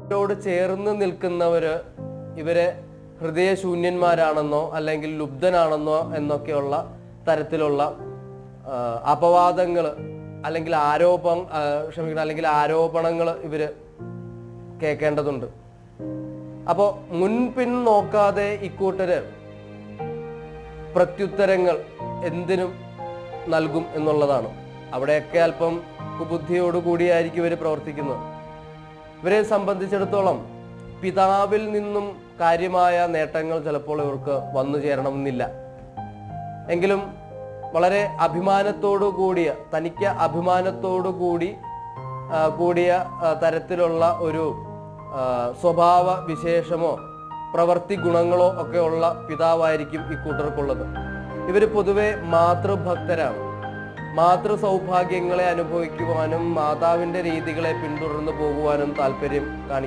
ഇവരോട് ചേർന്ന് നിൽക്കുന്നവര് ഇവരെ ഹൃദയശൂന്യന്മാരാണെന്നോ അല്ലെങ്കിൽ ലുബ്ധനാണെന്നോ എന്നൊക്കെയുള്ള തരത്തിലുള്ള അപവാദങ്ങൾ അല്ലെങ്കിൽ ആരോപ ക്ഷമിക്കണം അല്ലെങ്കിൽ ആരോപണങ്ങൾ ഇവർ കേൾക്കേണ്ടതുണ്ട് അപ്പോൾ മുൻപിൻ നോക്കാതെ ഇക്കൂട്ടര് പ്രത്യുത്തരങ്ങൾ എന്തിനും നൽകും എന്നുള്ളതാണ്. അവിടെയൊക്കെ അല്പം കുബുദ്ധിയോടുകൂടിയായിരിക്കും ഇവർ പ്രവർത്തിക്കുന്നത്. ഇവരെ സംബന്ധിച്ചിടത്തോളം പിതാവിൽ നിന്നും കാര്യമായ നേട്ടങ്ങൾ ചിലപ്പോൾ ഇവർക്ക് വന്നു ചേരണമെന്നില്ല. എങ്കിലും വളരെ അഭിമാനത്തോടു കൂടിയ തനിക്ക് അഭിമാനത്തോടു കൂടി കൂടിയ തരത്തിലുള്ള ഒരു സ്വഭാവ വിശേഷമോ പ്രവൃത്തി ഗുണങ്ങളോ ഒക്കെ ഉള്ള പിതാവായിരിക്കും ഇക്കൂട്ടർക്കുള്ളത് ഇവർ പൊതുവെ മാതൃഭക്തരാണ്. മാതൃ സൗഭാഗ്യങ്ങളെ അനുഭവിക്കുവാനും മാതാവിന്റെ രീതികളെ പിന്തുടർന്നു പോകുവാനും താല്പര്യം കാണിക്കും